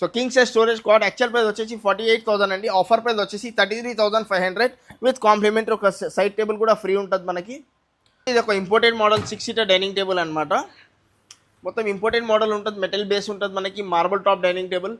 So king size storage cot actual price వచ్చేసి forty eight thousand అండి. Offer price వచ్చేసి thirty three thousand five hundred with complimentary ఒక side table కూడా free ఉంటుంది మనకి. ఇది ఒక imported model six seater dining table అనమాట మొత్తం ఇంపోర్టెడ్ మోడల్ ఉంటుంది మెటల్ బేస్ ఉంటుంది మనకి marble top dining table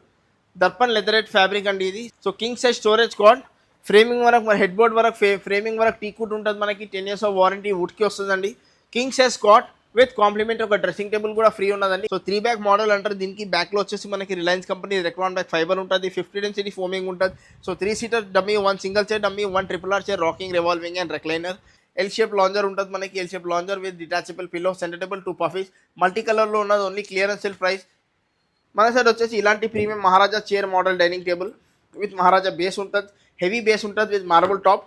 Darpan leatherette fabric అండి ఇది. So king size storage cot framing వరకు మన హెడ్ బోర్డ్ వరకు ఫ్రేమింగ్ వరకు టీకుట్ ఉంటుంది మనకి టెన్ ఇయర్స్ ఆఫ్ వారంటీ వుడ్కి వస్తుందండి. King size cot with complement ఒక డ్రెస్సింగ్ టేబుల్ కూడా ఫ్రీ ఉన్నదండి. సో త్రీ బ్యాక్ మోడల్ అంటారు. దీనికి బ్యాక్లో వచ్చేసి మనకి Reliance company Recron back fibre ఉంటుంది ఫిఫ్టీ డెన్సిటీ ఫోమింగ్ ఉంటుంది. So three seater dummy one single chair dummy one triple R chair rocking revolving and recliner L shape lounger ఉంటుంది మనకి. L shape lounger with detachable pillow centre table two puffies multi కలర్లో ఉన్నది only clearance sale price మన side వచ్చేసి ఇలాంటి premium Maharaja chair model dining table with Maharaja base ఉంటుంది. Heavy base ఉంటుంది with marble top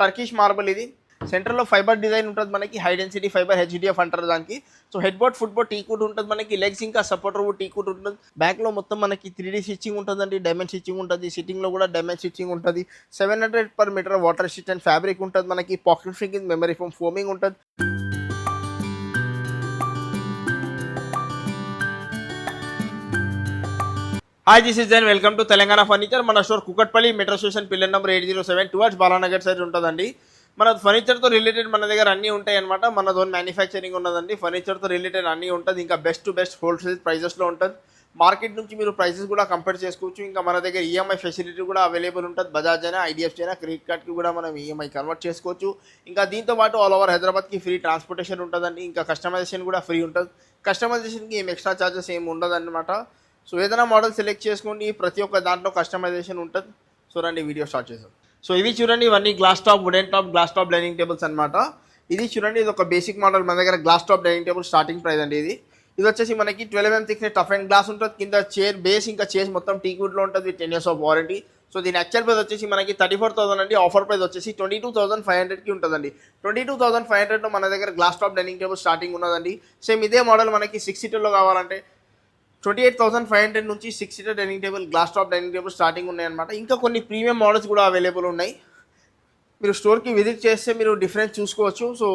Turkish marble ఇది. సెంటర్లో fibre design ఉంటుంది మనకి హై డెన్సిటీ ఫైబర్ హెచ్డిఎఫ్ అంటారు దానికి. So head board foot board teakwood ఉంటుంది మనకి లెగ్స్ ఇంకా సపోర్టర్ వుడ్ టీకూట్ ఉంటుంది. బ్యాక్లో మొత్తం మనకి త్రీ డీ స్టిచ్చింగ్ ఉంటుందండి డైమండ్ స్టిచ్చింగ్ ఉంటుంది సిట్టింగ్లో కూడా డైమండ్ స్టిచ్చింగ్ ఉంటుంది. Seven hundred per metre water stitch and fabric ఉంటుంది మనకి పాకెట్ ఫింగ్ మెమరీ ఫోమ్ ఫోమింగ్ ఉంటుంది. Hi this is Jain welcome to Telangana furniture మన store Kukatpally metro station pillar number eight zero seven towards Balanagar side ఉంటుందండి. మన ఫర్నిచర్తో related మన దగ్గర అన్నీ ఉంటాయి అనమాట మన ఓన్ మ్యానుఫ్యాక్చరింగ్ ఉన్నదండి. ఫర్నిచర్తో రిలేటెడ్ అన్నీ ఉంటుంది. ఇంకా బెస్ట్ టు బెస్ట్ హోల్సేల్ ప్రైజెస్లో ఉంటుంది. మార్కెట్ నుంచి మీరు ప్రైసెస్ కూడా కంపేర్ చేసుకోవచ్చు. ఇంకా మన దగ్గర ఈఎంఐ ఫెసిలిటీ కూడా అవైలబుల్ ఉంటుంది. బజాజ్ అయినా ఐడిఎఫ్సి అయినా క్రెడిట్ కార్డ్కి కూడా మనం ఈఎంఐ కన్వర్ట్ చేసుకోవచ్చు. ఇంకా దీంతో పాటు ఆల్ ఓవర్ హైదరాబాద్కి ఫ్రీ ట్రాన్స్పోర్టేషన్ ఉంటుందండి. ఇంకా కస్టమైజేషన్ కూడా ఫ్రీ ఉంటుంది. కస్టమైజేషన్కి ఏం ఎక్స్ట్రా ఛార్జెస్ ఏమి ఉండదన్నమాట సో ఏదైనా మోడల్ సెలెక్ట్ చేసుకోండి. ప్రతి ఒక్క దాంట్లో కస్టమైజేషన్ ఉంటుంది. సో రండి వీడియో స్టార్ట్ చేద్దాం. సో ఇవి చూడండి ఇవన్నీ glass top wooden top glass top dining tables అనమాట ఇది చూడండి ఇది ఒక బేసిక్ మోడల్ మన దగ్గర glass top dining table starting price అండి ఇది. ఇది వచ్చేసి మనకి twelve mm thickness tough and glass ఉంటుంది. కింద చైర్ బేస్ ఇంకా చైర్స్ మొత్తం టీకుడ్లో ఉంటుంది ten years of warranty so దీని యాక్చువల్ ప్రైస్ వచ్చేసి మనకి థర్టీ ఫోర్ థౌసండ్ అండి. ఆఫర్ ప్రైస్ వచ్చేసి ట్వంటీ టూ థౌసండ్ ఫైవ్ హండ్రెడ్కి ఉంటుందండి. ట్వంటీ టూ థౌసండ్ ఫైవ్ హండ్రెడ్లో మన దగ్గర glass top dining table starting ఉన్నదండి. సేమ్ ఇదే మోడల్ మనకి సిక్స్ సీటర్లో కావాలంటే twenty eight thousand five hundred నుంచి six seater dining table glass top dining table starting ఉన్నాయన్నమాట. ఇంకా కొన్ని ప్రీమియం మోడల్స్ కూడా అవైలబుల్ ఉన్నాయి. మీరు స్టోర్కి విజిట్ చేస్తే మీరు డిఫరెన్స్ చూసుకోవచ్చు. సో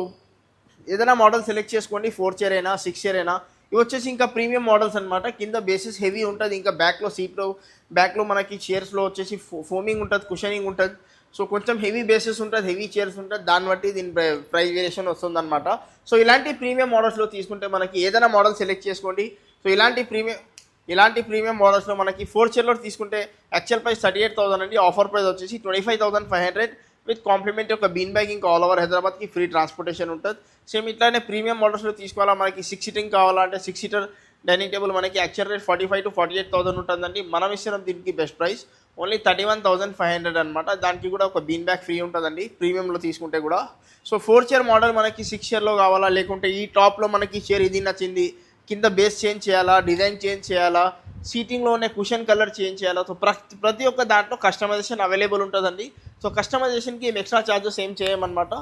ఏదైనా మోడల్ సెలెక్ట్ చేసుకోండి. ఫోర్ చైర్ అయినా సిక్స్ చైర్ అయినా. ఇవి వచ్చేసి ఇంకా ప్రీమియం మోడల్స్ అనమాట కింద బేసిస్ హెవీ ఉంటుంది. ఇంకా బ్యాక్లో సీట్లో బ్యాక్లో మనకి చైర్స్లో వచ్చేసి ఫోమింగ్ ఉంటుంది కుషనింగ్ ఉంటుంది. సో కొంచెం హెవీ బేసిస్ ఉంటుంది హెవీ చైర్స్ ఉంటుంది. దాన్ని బట్టి దీని ప్రైస్ వేరియేషన్ వస్తుందన్నమాట. సో ఇలాంటి ప్రీమియం మోడల్స్లో తీసుకుంటే మనకి ఏదైనా మోడల్ సెలెక్ట్ చేసుకోండి. సో ఇలాంటి ప్రీమియం ఇలాంటి ప్రీమియం మోడల్స్లో మనకి ఫోర్ చైర్లో తీసుకుంటే actual price thirty eight thousand అండి. ఆఫర్ ప్రైస్ వచ్చేసి twenty five thousand five hundred with compliment ఒక బీన్ బ్యాగ్ ఇంకా ఆల్ ఓవర్ హైదరాబాద్కి ఫ్రీ ట్రాన్స్పోర్టేషన్ ఉంటుంది. సేమ్ ఇట్లానే ప్రీమియం మోడల్స్లో తీసుకోవాలా మనకి సిక్స్ సీటింగ్ కావాలంటే సిక్స్ సీటర్ డైనింగ్ టేబుల్ మనకి actual rate forty five to forty eight thousand ఉంటుందండి. మనం ఇస్తున్నాం దీనికి best price only thirty one thousand five hundred అనమాట దానికి కూడా ఒక బీన్ బ్యాగ్ ఫ్రీ ఉంటుందండి. ప్రీమియంలో తీసుకుంటే కూడా. సో ఫోర్ చైర్ మోడల్ మనకి సిక్స్ చైర్లో కావాలా? లేకుంటే ఈ టాప్లో మనకి చైర్ ఇది నచ్చింది. కింద బేస్ చేంజ్ చేయాలా డిజైన్ చేంజ్ చేయాలా సీటింగ్లోనే కుషన్ కలర్ చేంజ్ చేయాలా? సో ప్రతి ప్రతి ఒక్క దాంట్లో కస్టమైజేషన్ అవైలబుల్ ఉంటుందండి. సో కస్టమైజేషన్కి ఏం ఎక్స్ట్రా ఛార్జెస్ ఏం చేయమన్నమాట.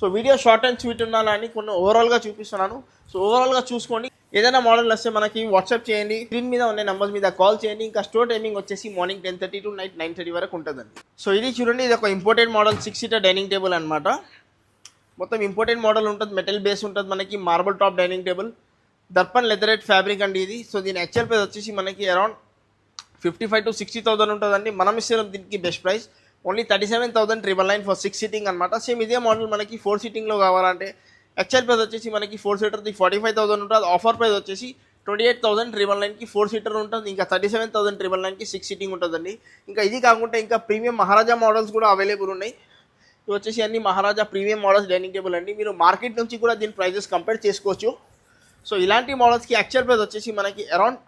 So video short and sweet ఉండాలని కొన్ని ఓవరాల్గా చూపిస్తున్నాను. సో ఓవరాల్గా చూసుకోండి. ఏదైనా మోడల్ వస్తే మనకి వాట్సాప్ చేయండి. స్క్రీన్ మీద ఉన్న నెంబర్స్ మీద కాల్ చేయండి. ఇంకా స్టోర్ టైమింగ్ వచ్చేసి morning ten thirty to night nine thirty వరకు ఉంటుందండి. సో ఇది చూడండి ఇది ఒక imported model six seater dining table అనమాట మొత్తం ఇంపోర్టెడ్ మోడల్ ఉంటుంది. మెటల్ బేస్ ఉంటుంది మనకి. Marble top dining table Darpan leatherette fabric అండి ఇది. సో దీని యాక్చువల్ ప్రైస్ వచ్చేసి మనకి around fifty five to sixty thousand ఉంటుందండి. మనం ఇస్తున్నాం దీనికి best price only thirty seven thousand triple nine for six seating అనమాట సేమ్ ఇదే మోడల్ మనకి ఫోర్ సీటింగ్లో కావాలంటే. యాక్చువల్ ప్రైస్ వచ్చేసి మనకి ఫోర్ సీటర్ది ఫార్టీ ఫైవ్ థౌసండ్ ఉంటుంది. ఆఫర్ ప్రైస్ వచ్చేసి ట్వంటీ ఎయిట్ థౌసండ్ ట్రిపుల్ నైన్కి ఫోర్ సీటర్ ఉంటుంది. ఇంకా థర్టీ సెవెన్ థౌసండ్ ట్రిపుల్ నైన్కి సిక్స్ సీటింగ్ ఉంటుందండి. ఇంకా ఇది కాకుండా ఇంకా ప్రీమియం మహారాజా మోడల్స్ కూడా అవైలబుల్ ఉన్నాయి. ఇవి వచ్చేసి అన్ని Maharaja premium models dining table అండి. మీరు మార్కెట్ నుంచి కూడా దీని ప్రైజెస్ కంపేర్ చేసుకోవచ్చు. సో ఇలాంటి మోడల్స్కి యాక్చువల్ ప్రైస్ వచ్చేసి మనకి around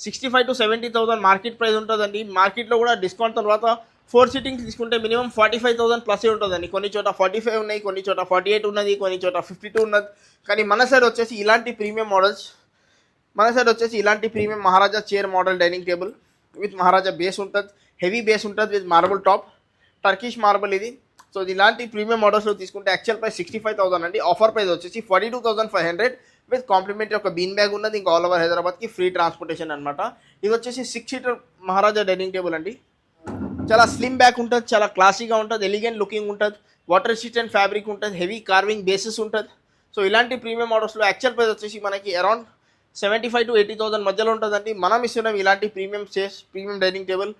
sixty five to seventy thousand market price ఉంటుందండి మార్కెట్లో కూడా డిస్కౌంట్ తర్వాత ఫోర్ సీటింగ్స్ తీసుకుంటే minimum forty five thousand plus ఉంటుందండి. కొన్ని చోట ఫార్టీ ఫైవ్ ఉన్నాయి కొన్ని చోట ఫార్టీ ఎయిట్ ఉన్నది కొన్ని చోట ఫిఫ్టీ టూ ఉన్నది. కానీ మన సైడ్ వచ్చేసి ఇలాంటి ప్రీమియం మోడల్స్ మన సైడ్ వచ్చేసి ఇలాంటి premium Maharaja chair model dining table with Maharaja base ఉంటుంది హెవీ బేస్ ఉంటుంది with marble top Turkish marble ఇది. సో ఇది ఇలాంటి ప్రీమియం మోడల్స్లో తీసుకుంటే actual price sixty five thousand అండి. ఆఫర్ ప్రైస్ వచ్చేసి forty two thousand five hundred with complimentary ఒక బీన్ బ్యాగ్ ఉన్నది ఇంకా ఆల్ ఓవర్ హైదరాబాద్కి ఫ్రీ ట్రాన్స్పోర్టేషన్ అనమాట ఇది వచ్చేసి six seater Maharaja dining table అండి. చాలా స్లిమ్ బ్యాక్ ఉంటుంది చాలా క్లాసీగా ఉంటుంది ఎలిగెంట్ లుకింగ్ ఉంటుంది వాటర్ అండ్ ఫ్యాబ్రిక్ ఉంటుంది హెవీ కార్వింగ్ బేసిస్ ఉంటుంది. సో ఇలాంటి ప్రీమియం మోడల్స్లో యాక్చువల్ ప్రైస్ వచ్చేసి మనకి around seventy five to eighty thousand మధ్యలో ఉంటుందండి. మనం ఇస్తున్నాం ఇలాంటి ప్రీమియం చేస్ premium dining table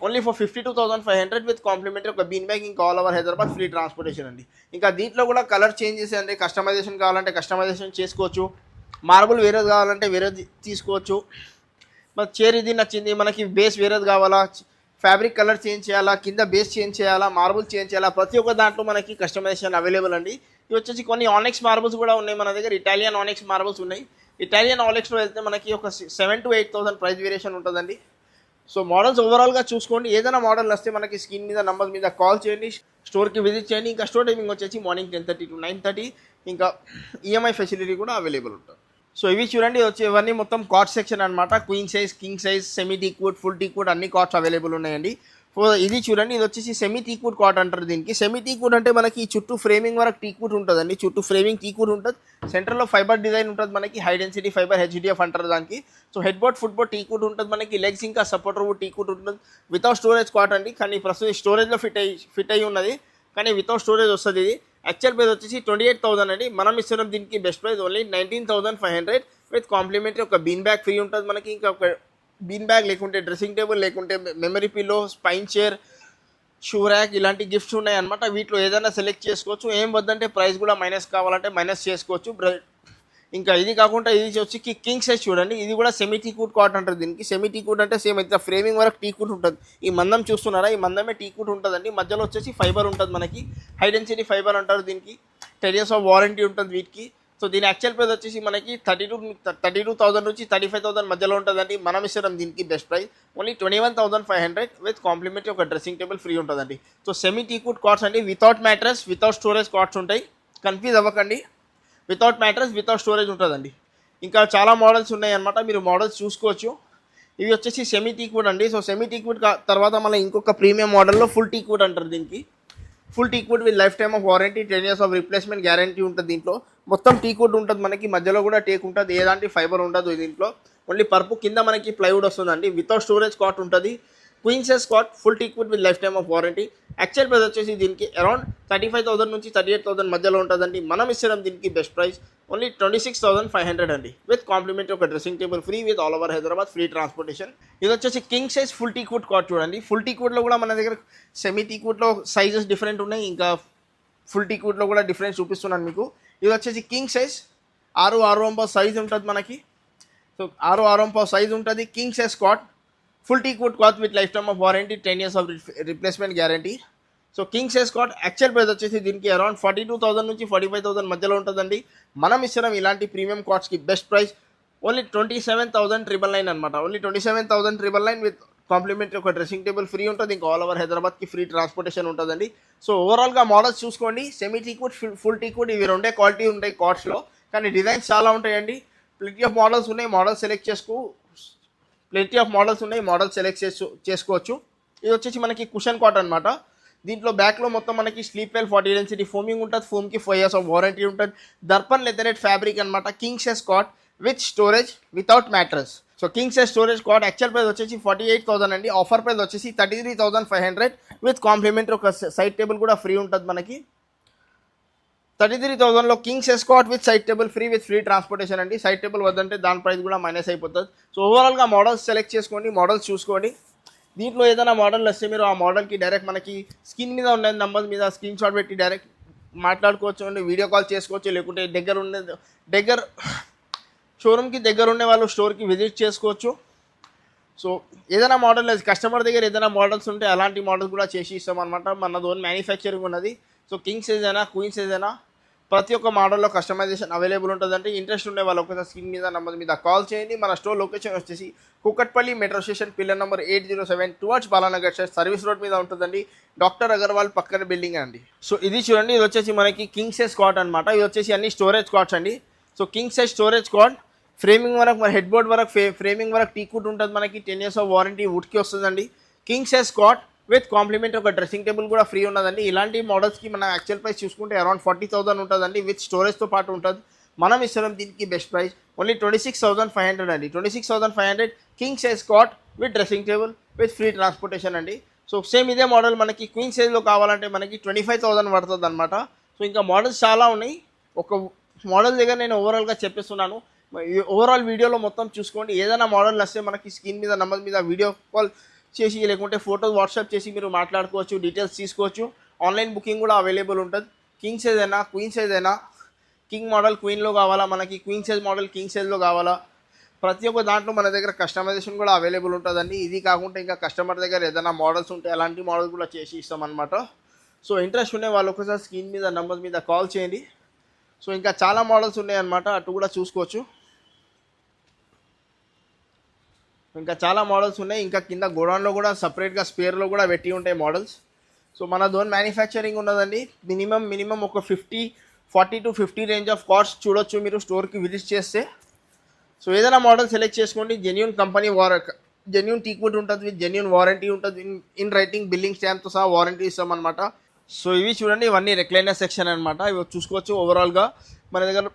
only for fifty two thousand five hundred with complimentary ఒక బీన్ బ్యాగ్ ఇంకా all over Hyderabad free transportation అండి. ఇంకా దీంట్లో కూడా కలర్ చేంజ్ అండి. కస్టమైజేషన్ కావాలంటే కస్టమైజేషన్ చేసుకోవచ్చు. మార్బుల్ వేరేది కావాలంటే వేరేది తీసుకోవచ్చు. మరి చైర్ ఇది నచ్చింది. మనకి బేస్ వేరేది కావాలా? ఫ్యాబ్రిక్ కలర్ చేంజ్ చేయాలా? కింద బేస్ చేంజ్ చేయాలా? మార్బుల్ చేంజ్ చేయాలా? ప్రతి ఒక్క దాంట్లో మనకి కస్టమైజేషన్ అవైలబుల్ అండి. ఇవి వచ్చేసి కొన్ని ఆనెక్స్ మార్బుల్స్ కూడా ఉన్నాయి మన దగ్గర. ఇటాలియన్ ఆనెక్స్ మార్బుల్స్ ఉన్నాయి. ఇటాలియన్ ఆనెక్స్లో వెళ్తే మనకి ఒక seven to eight thousand price variation ఉంటుందండి. సో మోడల్స్ ఓవరాల్గా చూసుకోండి. ఏదైనా మోడల్ వస్తే మనకి స్క్రీన్ మీద నంబర్ మీద కాల్ చేయండి. స్టోర్కి విజిట్ చేయండి. ఇంకా స్టోర్ టైమింగ్ వచ్చేసి morning ten thirty to nine thirty ఇంకా ఈఎంఐ ఫెసిలిటీ కూడా అవైలబుల్ ఉంటుంది. సో ఇవి చూడండి. వచ్చి ఇవన్నీ మొత్తం కార్డ్ సెక్షన్ అనమాట queen size king size semi teakwood full teakwood అన్ని కార్డ్స్ అవైలబుల్ ఉన్నాయండి. ఇది చూడండి ఇది వచ్చేసి సెమీ టీక్వుడ్ కాట్ అంటారు దీనికి. సెమీ టీక్వుడ్ అంటే మనకి చుట్టూ ఫ్రేమింగ్ వరకు టీక్వుడ్ ఉంటుందండి. చుట్టూ ఫ్రేమింగ్ టీక్వుడ్ ఉంటుంది. సెంటర్లో ఫైబర్ డిజైన్ ఉంటుంది మనకి హై డెన్సిటీ ఫైబర్ హెచ్డిఎఫ్ అంటారు దానికి. So head board foot board teakwood ఉంటుంది మనకి. లెగ్స్ ఇంకా సపోర్టర్ వుడ్ టీక్వుడ్ ఉంటుంది. వితౌట్ స్టోరేజ్ కాట్ అండి కానీ ప్రస్తుతం స్టోరేజ్లో ఫిట్ అయ్యి ఫిట్ అయ్యి ఉన్నది. కానీ వితౌట్ స్టోరేజ్ వస్తుంది ఇది. యాక్చువల్ ప్రైస్ వచ్చేసి ట్వంటీ ఎయిట్ థౌసండ్ అండి. మనం ఇస్తున్నాం దీనికి best price only nineteen thousand five hundred with complimentary ఒక బీన్ బ్యాగ్ ఫ్రీ ఉంటుంది మనకి. ఇంకా ఒక బీన్ బ్యాగ్ లేకుంటే డ్రెస్సింగ్ టేబుల్ లేకుంటే memory pillow spine chair shoe rack ఇలాంటి గిఫ్ట్స్ ఉన్నాయి అనమాట వీటిలో ఏదైనా సెలెక్ట్ చేసుకోవచ్చు. ఏం వద్దంటే ప్రైస్ కూడా మైనస్ కావాలంటే మైనస్ చేసుకోవచ్చు. బ్ర- ఇంకా ఇది కాకుండా ఇది వచ్చి కింగ్ సైజ్ చూడండి. ఇది కూడా సెమీ టీకూట్ కాట్ అంటారు దీనికి. సెమీ టీకూట్ అంటే సేమ్ అయితే ఫ్రేమింగ్ వరకు టీకూట్ ఉంటుంది. ఈ మందం చూస్తున్నారా? ఈ మందమే టీకూట్ ఉంటుందండి. మధ్యలో వచ్చేసి ఫైబర్ ఉంటుంది మనకి. హై డెన్సిటీ ఫైబర్ అంటారు దీనికి. టెన్ ఇయర్స్ ఆఫ్ వారంటీ ఉంటుంది వీటికి. సో దీని యాక్చువల్ ప్రైస్ వచ్చేసి మనకి thirty two thirty two thousand నుంచి థర్టీ ఫైవ్ థౌసండ్ మధ్యలో ఉంటుందండి. మనం ఇస్తున్నాం దీనికి best price only twenty one thousand five hundred with complimentary ఒక డ్రెస్సింగ్ టేబుల్ ఫ్రీ ఉంటుందండి. సో సెమీ టీకూట్ కార్డ్స్ అండి. Without mattress without storage cots ఉంటాయి. కన్ఫ్యూజ్ అవ్వకండి. వితౌట్ మ్యాట్రస్ వితౌట్ స్టోరేజ్ ఉంటుందండి. ఇంకా చాలా మోడల్స్ ఉన్నాయి అనమాట మీరు మోడల్స్ చూసుకోవచ్చు. ఇవి వచ్చేసి సెమీ టీక్వుడ్ అండి. సో సెమీ టీక్వుడ్ తర్వాత మళ్ళీ ఇంకొక ప్రీమియం మోడల్లో ఫుల్ టీక్వుడ్ అంటారు దీనికి. Full teakwood with lifetime of warranty ten years of replacement guarantee ఉంటుంది దీంట్లో. మొత్తం టీ టీక్వుడ్ ఉంటుంది మనకి మధ్యలో కూడా టేక్ ఉంటుంది ఏదాంటి ఫైబర్ ఉండదు దీంట్లో. ఓన్లీ పర్పు కింద మనకి ప్లైవుడ్ వస్తుందండి. వితౌట్ స్టోరేజ్ కాట్ ఉంటుంది. Queen size cot full teakwood with lifetime of warranty actual price వచ్చేసి దీనికి అరౌండ్ థర్టీ ఫైవ్ థౌసండ్ నుంచి థర్టీ ఎయిట్ థౌసండ్ మధ్యలో ఉంటుందండి. మనం ఇస్తున్నాం దీనికి best price only twenty six thousand five hundred అండి. విత్ కాంప్లిమెంట్ ఒక dressing table free with all over Hyderabad free transportation ఇది వచ్చేసి king size full teakwood cot చూడండి. ఫుల్ టీక్వుడ్లో కూడా మన దగ్గర సెమీ టీక్వుడ్లో సైజెస్ డిఫరెంట్ ఉన్నాయి. ఇంకా ఫుల్ టీక్వుడ్లో కూడా డిఫరెన్స్ చూపిస్తున్నాను మీకు. ఇది వచ్చేసి కింగ్ సైజ్ ఆరు ఆరు అంపా సైజ్ ఉంటుంది మనకి. సో ఆరు ఆరు అంపా సైజ్ ఉంటుంది. King size cot full teakwood cloth with lifetime of warranty ten years of replacement guarantee so king size cot actual price వచ్చేసి దీనికి అరౌండ్ ఫార్టీ టూ థౌసండ్ నుంచి ఫార్టీ ఫైవ్ థౌసండ్ మధ్యలో ఉంటుందండి. మనం ఇస్తున్నాం ఇలాంటి premium కాట్స్కి best price only twenty seven thousand triple nine అనమాట only twenty seven thousand triple nine with complimentary ఒక డ్రెస్సింగ్ టేబుల్ ఫ్రీ ఉంటుంది. ఇంకా ఆల్ ఓవర్ హైదరాబాద్కి ఫ్రీ ట్రాన్స్పోర్టేషన్ ఉంటుందండి. సో ఓవరాల్గా మోడల్స్ చూసుకోండి. సెమీ టీక్వుడ్ ఫుల్ టీక్వుడ్ ఇవి రెండే క్వాలిటీ ఉంటాయి కాట్స్లో కానీ డిజైన్స్ చాలా ఉంటాయండి. ప్లిటీ ఆఫ్ మోడల్స్ ఉన్నాయి. మోడల్స్ సెలెక్ట్ చేసుకో. ప్లెంటీ ఆఫ్ మోడల్స్ ఉన్నాయి మోడల్స్ సెలెక్ట్ చేసు చేసుకోవచ్చు. ఇది వచ్చేసి మనకి కుషన్ కాట్ అనమాట దీంట్లో బ్యాక్లో మొత్తం మనకి sleep well forty density foaming ఉంటుంది ఫోమ్కి ఫైవ్ ఇయర్స్ ఆఫ్ వారంటీ ఉంటుంది. దర్పన్ లెదరెట్ ఫ్యాబ్రిక్ అనమాట king cot with storage without mattress so king storage cot actual price వచ్చేసి ఫార్టీ ఎయిట్ థౌసండ్ అండి. ఆఫర్ ప్రైస్ వచ్చేసి thirty three thousand five hundred with complimentary ఒక side table కూడా free ఉంటుంది మనకి. Thirty three థౌసండ్లో Kings escort with side table free with free transportation అండి. Side table వద్దంటే దాని ప్రైస్ కూడా మైనస్ అయిపోతుంది. సో ఓవరాల్గా మోడల్స్ సెలెక్ట్ చేసుకోండి మోడల్స్ చూసుకోండి. దీంట్లో ఏదైనా మోడల్ వస్తే మీరు ఆ మోడల్కి డైరెక్ట్ మనకి స్క్రీన్ మీద ఉన్న నెంబర్ మీద స్క్రీన్ షాట్ పెట్టి డైరెక్ట్ మాట్లాడుకోవచ్చు అండి వీడియో కాల్ చేసుకోవచ్చు లేకుంటే దగ్గర ఉండే దగ్గర షోరూమ్కి దగ్గర ఉండే వాళ్ళు స్టోర్కి విజిట్ చేసుకోవచ్చు. సో ఏదైనా మోడల్ కస్టమర్ దగ్గర ఏదైనా మోడల్స్ ఉంటే అలాంటి మోడల్స్ కూడా చేసి ఇస్తాం అనమాట మన ఓన్ మ్యానుఫ్యాక్చరింగ్ ఉన్నది. సో కింగ్స్ ఏదైనా అయినా ఏదైనా అయినా ప్రతి ఒక్క మోడల్లో కస్టమైజేషన్ అవైలబుల్ ఉంటుందంటే ఇంట్రెస్ట్ ఉండే వాళ్ళు ఒకసారి స్క్రీన్ మీద నెంబర్ మీద కాల్ చేయండి. మన స్టోర్ లొకేషన్ వచ్చేసి Kukatpally metro station pillar number eight zero seven towards Balanagar side service road మీద ఉంటుందండి. డాక్టర్ అగర్వాల్ పక్కన బిల్డింగ్ అండి. సో ఇది చూడండి ఇది వచ్చేసి మనకి కింగ్ సైజ్ కాట్ అనమాట ఇది వచ్చేసి అన్ని స్టోరేజ్ కాట్స్ అండి. So king size storage cot framing వరకు మన హెడ్ బోర్డ్ వరకు ఫ్రేమింగ్ వరకు టీకుట్ ఉంటుంది మనకి. టెన్ ఇయర్స్ ఆఫ్ వారంటీ వుడ్కి వస్తుందండి. King size cot with compliment ఒక డ్రెస్సింగ్ టేబుల్ కూడా ఫ్రీ ఉన్నదండి. ఇలాంటి మోడల్స్కి మన యాక్చువల్ ప్రైస్ చూసుకుంటే అరౌండ్ ఫార్టీ థౌసండ్ ఉంటుందండి. విత్ స్టోరేజ్తో పాటు ఉంటుంది. మనం ఇస్తున్నాం దీనికి best price only twenty six thousand five hundred అండి. Twenty six thousand five hundred king size cot with dressing table with free transportation అండి. సో సేమ్ ఇదే మోడల్ మనకి క్వీన్ సైజ్లో కావాలంటే మనకి ట్వంటీ ఫైవ్ థౌసండ్ పడుతుంది అనమాట సో ఇంకా మోడల్స్ చాలా ఉన్నాయి. ఒక మోడల్ దగ్గర నేను ఓవరాల్గా చెప్పేస్తున్నాను. ఓవరాల్ వీడియోలో మొత్తం చూసుకోండి. ఏదైనా మోడల్ వస్తే మనకి స్క్రీన్ మీద నెంబర్ మీద వీడియో కాల్ చేసి లేకుంటే ఫోటో వాట్సాప్ చేసి మీరు మాట్లాడుకోవచ్చు డీటెయిల్స్ తీసుకోవచ్చు. ఆన్లైన్ బుకింగ్ కూడా అవైలబుల్ ఉంటుంది. కింగ్ సైజ్ అయినా క్వీన్ సైజ్ అయినా కింగ్ మోడల్ క్వీన్లో కావాలా? మనకి క్వీన్ సైజ్ మోడల్ కింగ్ సైజ్లో కావాలా? ప్రతి ఒక్క దాంట్లో మన దగ్గర కస్టమైజేషన్ కూడా అవైలబుల్ ఉంటుందండి. ఇది కాకుండా ఇంకా కస్టమర్ దగ్గర ఏదైనా మోడల్స్ ఉంటే అలాంటి మోడల్ కూడా చేసి ఇస్తాం అనమాట సో ఇంట్రెస్ట్ ఉండే వాళ్ళు ఒకసారి స్క్రీన్ మీద నెంబర్ మీద కాల్ చేయండి. సో ఇంకా చాలా మోడల్స్ ఉన్నాయన్నమాట. అటు కూడా చూసుకోవచ్చు. ఇంకా చాలా మోడల్స్ ఉన్నాయి. ఇంకా కింద గోడౌన్లో కూడా సపరేట్గా స్పేర్లో కూడా పెట్టి ఉంటాయి మోడల్స్ సో మన దోన్ మ్యానుఫ్యాక్చరింగ్ ఉన్నదండి. మినిమం మినిమం ఒక fifty forty to fifty range of cars చూడొచ్చు మీరు స్టోర్కి విజిట్ చేస్తే. సో ఏదైనా మోడల్ సెలెక్ట్ చేసుకోండి. జెన్యున్ కంపెనీ వార జెన్యున్ టీక్వుడ్ ఉంటుంది విత్ జెన్యున్ వారంటీ ఉంటుంది. ఇన్ ఇన్ రైటింగ్ బిల్లింగ్ స్టాంప్తో సహా వారంటీ ఇస్తామన్నమాట. సో ఇవి చూడండి. ఇవన్నీ రెక్లైనర్ సెక్షన్ అనమాట ఇవి చూసుకోవచ్చు ఓవరాల్గా మన దగ్గర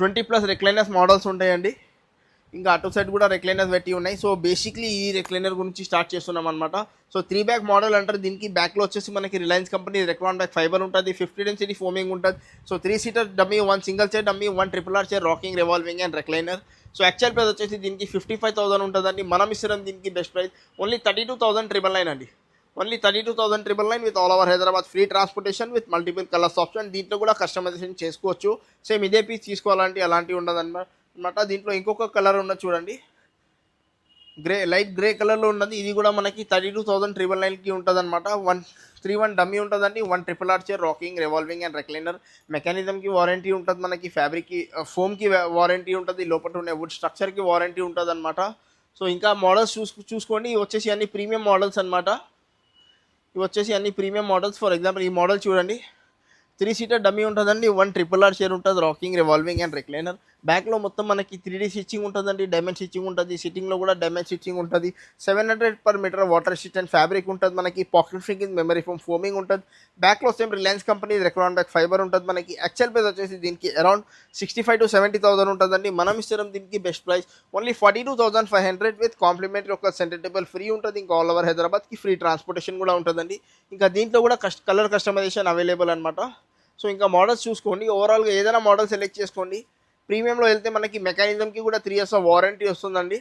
ట్వంటీ ప్లస్ రెక్లైనర్స్ మోడల్స్ ఉంటాయండి. ఇంకా అటు సైడ్ కూడా రెక్లైనర్స్ పెట్టి ఉన్నాయి. సో బేసిక్లీ ఈ రెక్లైనర్ గురించి స్టార్ట్ చేస్తున్నాం అనమాట సో త్రీ బ్యాక్ మోడల్ అంటారు. దీనికి బ్యాక్లో వచ్చేసి మనకి Reliance company Recron back fibre ఉంటుంది ఫిఫ్టీ డెన్సిటీ ఫోమింగ్ ఉంటుంది. So three seater dummy one single chair dummy one triple R chair rocking revolving and recliner so actual price వచ్చేసి దీనికి fifty five thousand ఉంటుందండి. మనం ఇస్తున్నాం దీనికి best price only thirty two thousand triple nine అండి. Only thirty two thousand triple nine with all over Hyderabad free transportation with multiple colours option దీంట్లో కూడా customization చేసుకోవచ్చు. సేమ్ ఇదే పీస్ తీసుకోవాలంటే అలాంటివి ఉండదు అనమాట అనమాట దీంట్లో ఇంకొక కలర్ ఉన్నది చూడండి. గ్రే లైట్ గ్రే కలర్లో ఉన్నది. ఇది కూడా మనకి థర్టీ టూ థౌసండ్ ట్రిపుల్ నైన్కి ఉంటుంది అనమాట వన్ త్రీ వన్ డమ్మీ ఉంటుందండి. One triple R chair rocking revolving and recliner. మెకానిజంకి warranty ఉంటుంది మనకి. ఫ్యాబ్రిక్కి ఫోమ్కి వారంటీ ఉంటుంది. లోపల ఉండే వుడ్ స్ట్రక్చర్కి వారంటీ ఉంటుంది అనమాట సో ఇంకా మోడల్స్ చూసు చూసుకోండి. వచ్చేసి అన్ని ప్రీమియం మోడల్స్ అనమాట ఇవి వచ్చేసి అన్ని ప్రీమియం మోడల్స్. ఫర్ ఎగ్జాంపుల్ ఈ మోడల్ చూడండి. త్రీ సీటర్ డమ్మీ ఉంటుందండి. వన్ ట్రిపుల్ ఆర్ షేర్ ఉంటుంది. Rocking revolving and recliner. బ్యాక్లో మొత్తం మనకి త్రీ డీ స్టిచ్చింగ్ ఉంటుందండి డైమండ్ స్టిచ్చింగ్ ఉంటుంది సిట్టింగ్లో కూడా డైమండ్ స్టిచ్చింగ్ ఉంటుంది. Seven hundred per metre water stitch and fabric ఉంటుంది మనకి పాకెట్ ఫ్రింకింగ్ మెమరీ ఫోమ్ ఫోమింగ్ ఉంటుంది. బ్యాక్లో same Reliance company Recron back fibre ఉంటుంది మనకి. యాక్చువల్ ప్రైస్ వచ్చేసి దీనికి around sixty five to seventy thousand ఉంటుందండి. మనం ఇస్తున్నాం దీనికి best price only forty two thousand five hundred with complimentary ఒక సెంటర్ టేబుల్ ఫ్రీ ఉంటుంది. ఇంకా ఆల్ ఓవర్ హైదరాబాద్కి ఫ్రీ ట్రాన్స్పోర్టేషన్ కూడా ఉంటుందండి. ఇంకా దీంట్లో కూడా కస్ట్ కలర్ కస్టమైజేషన్ అవైలబుల్ అనమాట సో ఇంకా మోడల్స్ చూసుకోండి. ఓవరాల్గా ఏదైనా మోడల్ సెలెక్ట్ చేసుకోండి. ప్రీమియంలో వెళ్తే మనకి మెకానిజంకి కూడా త్రీ ఇయర్స్ ఆఫ్ వారంటీ వస్తుందండి.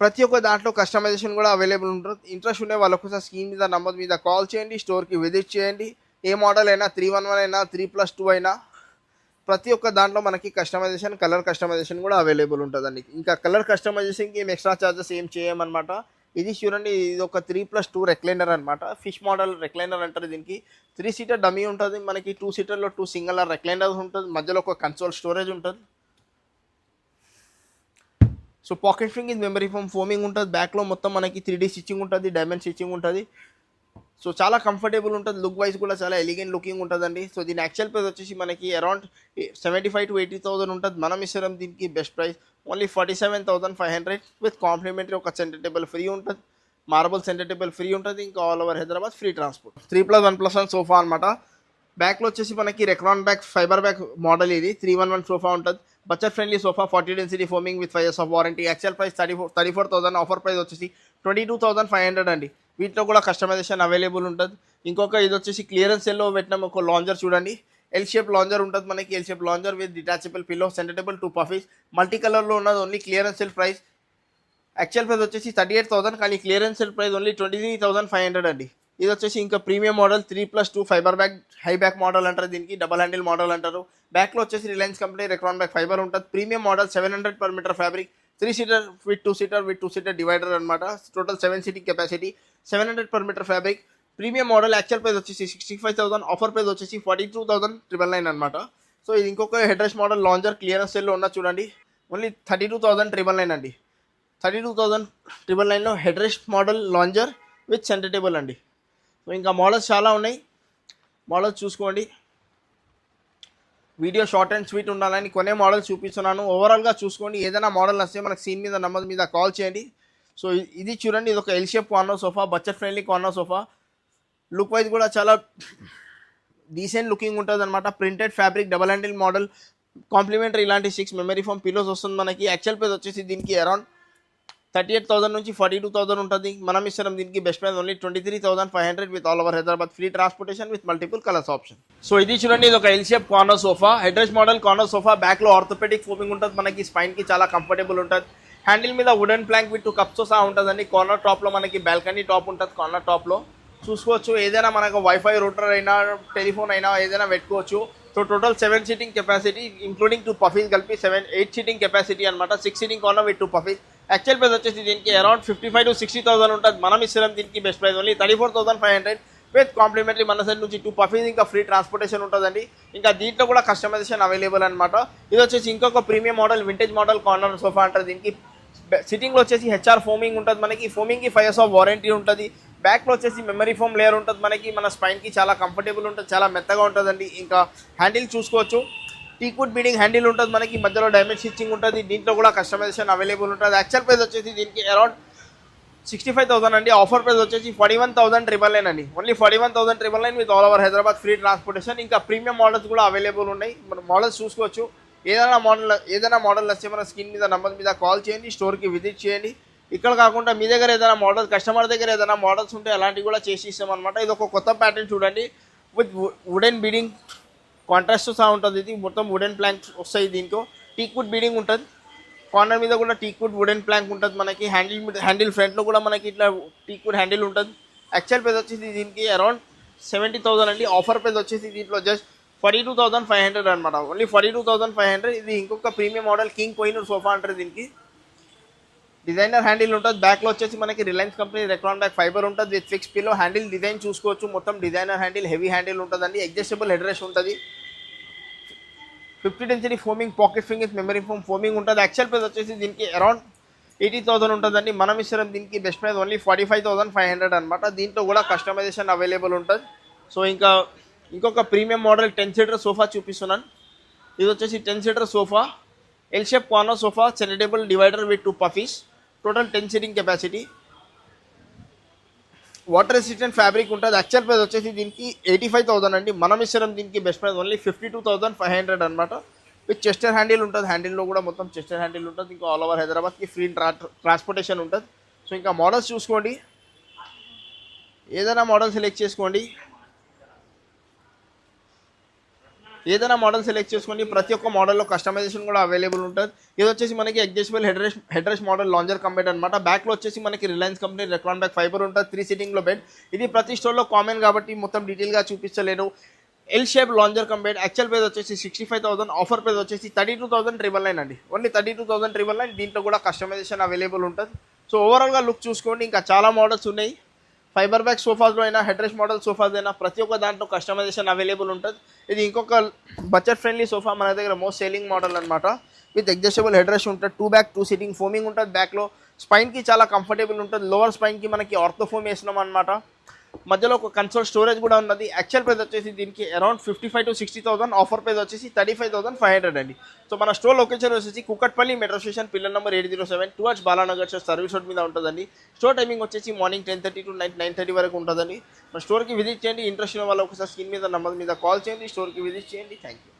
ప్రతి ఒక్క దాంట్లో కస్టమైజేషన్ కూడా అవైలబుల్ ఉంటుంది. ఇంట్రెస్ట్ ఉండే వాళ్ళు ఒకసారి స్క్రీన్ మీద నంబర్ మీద కాల్ చేయండి స్టోర్కి విజిట్ చేయండి. ఏ మోడల్ అయినా త్రీ వన్ వన్ అయినా త్రీ ప్లస్ టూ అయినా ప్రతి ఒక్క దాంట్లో మనకి కస్టమైజేషన్ కలర్ కస్టమైజేషన్ కూడా అవైలబుల్ ఉంటుందండి. ఇంకా కలర్ కస్టమైజేషన్కి ఏం ఎక్స్ట్రా ఛార్జెస్ ఏం చేయమన్నమాట. ఇది చూడండి ఇది ఒక త్రీ ప్లస్ టూ రెక్లైనర్ అనమాట ఫిష్ మోడల్ రెక్లైనర్ అంటారు దీనికి. త్రీ సీటర్ డమీ ఉంటుంది. మనకి టూ సీటర్లో టూ సింగల్ రెక్లైనర్ ఉంటుంది. మధ్యలో ఒక కన్సోల్ స్టోరేజ్ ఉంటుంది. So pocket ఫింగ్ memory foam foaming ఉంటుంది. బ్యాక్లో మొత్తం మనకి త్రీ డీ స్టిచ్చింగ్ ఉంటుంది. డైమండ్ స్టిచ్చింగ్ ఉంటుంది. సో చాలా కంఫర్టబుల్ ఉంటుంది. లుక్ వైజ్ కూడా చాలా ఎలిగెంట్ లుకింగ్ ఉంటుందండి. సో దీని యాక్చువల్ ప్రైస్ వచ్చేసి మనకి around seventy five to eighty thousand ఉంటుంది. మనం ఇస్తాం దీనికి best price only forty seven thousand five hundred with complimentary ఒక సెంటర్ టేబుల్ ఫ్రీ ఉంటుంది. మార్బల్ సెంటర్ టేబుల్ ఫ్రీ ఉంటుంది. ఇంకా all over Hyderabad free transport three plus one plus one sofa అనమాట బ్యాక్లో వచ్చేసి మనకి Recron back fibre back model ఇది. Three one one sofa ఉంటుంది. Budget friendly sofa forty density foaming with five years of warranty actual price thirty four thirty four thousand offer price వచ్చేసి twenty two thousand five hundred అండి. వీటిలో కూడా customization available ఉంటుంది. ఇంకొక ఇది వచ్చేసి clearance సెల్లో పెట్టిన ఒక లాంజర్ చూడండి. ఎల్ షేప్ లాంజర్ ఉంటుంది మనకి. L shape lounger with detachable pillow సెంటరబుల్ two puffies multi కలర్లో ఉన్నది only clearance sale price actual price వచ్చేసి థర్టీ ఎయిట్ థౌసండ్ కానీ clearance sale price only twenty three thousand five hundred అండి. ఇది వచ్చేసి ఇంకా premium model three plus two fibre back high back model అంటారు దీనికి. డబల్ హ్యాండిల్ మోడల్ అంటారు. బ్యాక్లో వచ్చేసి Reliance company Recron back fibre ఉంటుంది. Premium model seven hundred per metre fabric three seater with two seater with two seater divider అనమాట total seven seating capacity seven hundred per metre fabric premium model actual price వచ్చేసి sixty five thousand offer price వచ్చేసి forty two thousand triple nine అనమాట so ఇది ఇంకొక headrest model lounger clearance సెల్లో ఉన్న చూడండి. Only thirty two thousand triple nine అండి. Thirty two thousand triple నైన్లో head rest model lounger with centre table అండి. సో ఇంకా మోడల్స్ చాలా ఉన్నాయి. మోడల్స్ చూసుకోండి. వీడియో షార్ట్ అండ్ స్వీట్ ఉండాలని కొనే మోడల్స్ చూపిస్తున్నాను. ఓవరాల్గా చూసుకోండి. ఏదైనా మోడల్ వస్తే మనకు సీన్ మీద నెంబర్ మీద కాల్ చేయండి. సో ఇది చూడండి. ఇది ఒక L shape corner sofa budget friendly corner sofa look wise కూడా చాలా డీసెంట్ లుకింగ్ ఉంటుంది అనమాట printed fabric double handle model complimentary ఇలాంటి సిక్స్ మెమరీ ఫోమ్ పిలోస్ వస్తుంది మనకి. యాక్చువల్ ప్రైస్ వచ్చేసి దీనికి అరౌండ్ థర్టీ ఎయిట్ థౌసండ్ నుంచి ఫార్టీ టూ థౌసండ్ ఉంటుంది. మనం ఇస్తున్నాం దీనికి best price only twenty three thousand five hundred with all over Hyderabad free transportation with multiple colours option so ఇది చూడండి ఇది ఒక L shape corner sofa headrest model corner sofa బ్యాక్లో ఆర్థోపెడిక్ ఫోమింగ్ ఉంటుంది. మనకి స్పైన్కి చాలా కంఫర్టబుల్ ఉంటుంది. హ్యాండిల్ మీద wooden plank with two cups సహా ఉంటుందండి. కార్నర్ టాప్లో మనకి బాల్కనీ టాప్ ఉంటుంది. కార్నర్ టాప్లో చూసుకోవచ్చు. ఏదైనా మనకు వైఫై రూటర్ అయినా టెలిఫోన్ అయినా ఏదైనా పెట్టుకోవచ్చు. So total seven seating capacity including two puffies కలిపి సెవెన్ ఎయిట్ సీటింగ్ కెపాసిటీ అనమాట six seating corner with two puffies actual price వచ్చేసి దీనికి around fifty five to sixty thousand ఉంటుంది. మనం ఇస్తున్నాం దీనికి best price only thirty four thousand five hundred with complimentary మన side నుంచి టూ పఫీస్ ఇంకా ఫ్రీ ట్రాన్స్పోర్టేషన్ ఉంటుందండి. ఇంకా దీంట్లో కూడా కస్టమైజేషన్ అవైలబుల్ అనమాట ఇది వచ్చేసి ఇంకొక premium model vintage model corner sofa అంటారు దీనికి. సిట్టింగ్లో వచ్చేసి హెచ్ఆర్ ఫోమింగ్ ఉంటుంది మనకి. ఫోమింగ్కి ఫైవ్ ఇయర్స్ ఆఫ్ వారంటీ ఉంటుంది. బ్యాక్లో వచ్చేసి మెమరీ ఫోమ్ లేయర్ ఉంటుంది మనకి. మన స్పైన్కి చాలా కంఫర్టబుల్ ఉంటుంది చాలా మెత్తగా ఉంటుందండి. ఇంకా హ్యాండిల్ చూసుకోవచ్చు. టీకుడ్ బీడింగ్ హ్యాండిల్ ఉంటుంది మనకి మధ్యలో డైమండ్ స్టిచ్చింగ్ ఉంటుంది దీంట్లో కూడా కస్టమైజేషన్ అవైలబుల్ ఉంటుంది. యాక్చువల్ ప్రైస్ వచ్చేసి దీనికి అరౌండ్ సిక్స్టీ ఫైవ్ థౌసండ్ అండి. ఆఫర్ ప్రైస్ వచ్చేసి forty one thousand triple nine అండి. Only forty one thousand triple nine with all over Hyderabad free transportation ఇంకా ప్రీమియం మోడల్స్ కూడా అవైలబుల్ ఉన్నాయి. మన మోడల్స్ చూసుకోవచ్చు. ఏదైనా మోడల్ ఏదైనా మోడల్ వస్తే మన స్క్రీన్ మీద నంబర్ మీద కాల్ చేయండి స్టోర్కి విజిట్ చేయండి. ఇక్కడ కాకుండా మీ దగ్గర ఏదైనా మోడల్ కస్టమర్ దగ్గర ఏదైనా మోడల్స్ ఉంటే అలాంటివి కూడా చేసి ఇస్తాం అనమాట ఇది ఒక కొత్త ప్యాటర్న్ చూడండి. విత్ వుడెన్ బీడింగ్ కాంట్రాస్ట్ సహా ఉంటుంది. ఇది మొత్తం వుడెన్ ప్లాంక్స్ వస్తాయి దీంట్లో టీక్వుడ్ బీడింగ్ ఉంటుంది. కార్నర్ మీద కూడా టీక్వుడ్ వుడెన్ ప్లాంక్ ఉంటుంది మనకి. హ్యాండిల్ మీద హ్యాండిల్ ఫ్రంట్లో కూడా మనకి ఇట్లా టీక్వుడ్ హ్యాండిల్ ఉంటుంది. యాక్చువల్ ప్రైస్ వచ్చేసి దీనికి అరౌండ్ సెవెంటీ థౌసండ్ అండి. ఆఫర్ ప్రైస్ వచ్చేసి దీంట్లో just forty two thousand five hundred అనమాట only forty two thousand five hundred ఇది ఇంకొక premium model king Kohinoor sofa అంటారు దీనికి. డిజైనర్ హ్యాండిల్ ఉంటుంది. బ్యాక్లో వచ్చేసి మనకి Reliance company Recron back fibre ఉంటుంది. With fix pillow handle design చూసుకోవచ్చు. మొత్తం డిజైనర్ హ్యాండిల్ హెవీ హ్యాండిల్ ఉంటుందండి. అడ్జస్టబుల్ హెడ్ రెస్ట్ ఉంటుంది. Fifty density foaming pocket fingers memory foam foaming ఉంటుంది. యాక్చువల్ ప్రైస్ వచ్చేసి దీనికి అరౌండ్ ఎయిటీ థౌసండ్ ఉంటుందండి. మనం ఇస్తాం దీనికి best price only forty five thousand five hundred అనమాట దీంట్లో కూడా కస్టమైజేషన్ అవైలబుల్ ఉంటుంది. సో ఇంకా ఇంకొక premium model ten seater sofa చూపిస్తున్నాను. ఇది వచ్చేసి ten seater sofa L shape corner sofa సెలెటబుల్ divider with two puffies total ten seating capacity. Water resistant fabric ఉంటుంది. యాక్చువల్ ప్రైస్ వచ్చేసి దీనికి ఎయిటీ ఫైవ్ థౌసండ్ అండి. మనం ఇస్తాం దీనికి best price only fifty two thousand five hundred అనమాట with chester handle ఉంటుంది. హ్యాండిల్లో కూడా మొత్తం చెస్టర్ హ్యాండిల్ ఉంటుంది. ఇంకా ఆల్ ఓవర్ హైదరాబాద్కి ఫ్రీ ట్రా ట్రాన్స్పోర్టేషన్ ఉంటుంది. సో ఇంకా మోడల్స్ చూసుకోండి. ఏదైనా మోడల్ సెలెక్ట్ చేసుకోండి. ఏదైనా మోడల్ సెలెక్ట్ చేసుకోండి ప్రతి ఒక్క మోడల్లో కస్టమైజేషన్ కూడా అవైలబుల్ ఉంటుంది. ఇది వచ్చేసి మనకి adjustable headrest headrest model lounger company అనమాట బ్యాక్లో వచ్చేసి మనకి Reliance company Recron back fibre ఉంటుంది. త్రీ సీటింగ్లో బెడ్ ఇది ప్రతి స్టోర్లో కామన్ కాబట్టి మొత్తం డీటెయిల్గా చూపించలేను L shape lounger company actual price వచ్చేసి sixty five thousand offer price వచ్చేసి thirty two thousand triple nine అండి. Only thirty two thousand triple nine దీంట్లో కూడా కస్టమైజేషన్ అవైలబుల్ ఉంటుంది. సో ఓవరాల్గా లుక్ చూసుకోండి. ఇంకా చాలా మోడల్స్ ఉన్నాయి. ఫైబర్ బ్యాక్ సోఫాస్లో అయినా హెడ్రెస్ మోడల్ సోఫాస్ అయినా ప్రతి ఒక్క దాంట్లో కస్టమైజేషన్ అవైలబుల్ ఉంటుంది. ఇది ఇంకొక బడ్జెట్ ఫ్రెండ్లీ సోఫా మన దగ్గర మోస్ట్ సేలింగ్ మోడల్ అనమాట విత్ అడ్జస్టబుల్ హెడ్రెస్ ఉంటుంది two back two seating foaming ఉంటుంది బ్యాక్లో స్పైన్కి చాలా కంఫర్టబుల్ ఉంటుంది లోవర్ స్పైన్కి మనకి ఆర్థోఫోమ్ వేసినాం అనమాట మధ్యలో ఒక కన్సోల్ స్టోరేజ్ కూడా ఉన్నది. యాక్చువల్ ప్రైస్ వచ్చేసి దీనికి around fifty five to sixty thousand offer price వచ్చేసి thirty five thousand five hundred అండి. సో మన స్టోర్ లొకేషన్ వచ్చేసి Kukatpally metro station pillar number eight zero seven towards Balanagar service road మీద ఉంటుందండి. స్టోర్ టైమింగ్ వచ్చేసి morning ten thirty to night nine thirty వరకు ఉంటుందండి. మన స్టోర్కి విజిట్ చేయండి. ఇంట్రెస్ట్ ఉన్న వాళ్ళు ఒకసారి స్క్రీన్ మీద నెంబర్ మీద కాల్ చేయండి. స్టోర్కి విజిట్ చేయండి. Thank you